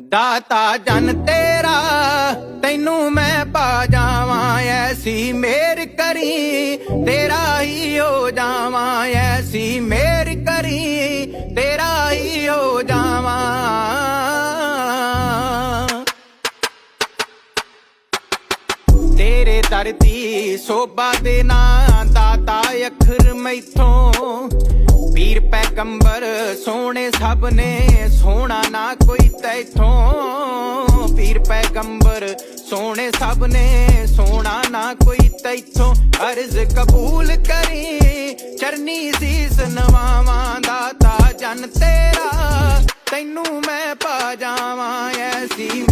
ਦਾਤਾ ਜਨ ਤੇਰਾ, ਤੈਨੂੰ ਮੈਂ ਪਾ ਜਾਵਾਂ, ਐਸੀ ਮੇਰ ਕਰੀ, ਤੇਰਾ ਹੀ ਹੋ ਜਾਵਾਂ, ਐਸੀ ਮੇਰ ਕਰੀ, ਤੇਰਾ ਹੀ ਹੋ ਜਾਵਾਂ। ਤੇਰੇ ਦਰ ਦੀ ਸੋਭਾ ਦੇ ਨਾਂ ਅੱਖਰ ਮੈਥੋਂ। ਪੀਰ ਪੈਗੰਬਰ ਸੋਹਣੇ ਸਭ ਨੇ, ਸੋਹਣਾ ਨਾ ਕੋਈ ਤੈਥੋਂ। ਪੀਰ ਪੈਗੰਬਰ ਸੋਹਣੇ ਸਭ ਨੇ, ਸੋਹਣਾ ਨਾ ਕੋਈ ਤੈਥੋਂ। ਅਰਜ਼ ਕਬੂਲ ਕਰੀ, ਚਰਨੀ ਸੀਸ ਨਵਾਵਾਂ ਦਾਤਾ ਜਨ ਤੇਰਾ। ਤੈਨੂੰ ਮੈਂ ਪਾ ਜਾਵਾਂ ਐਸੀ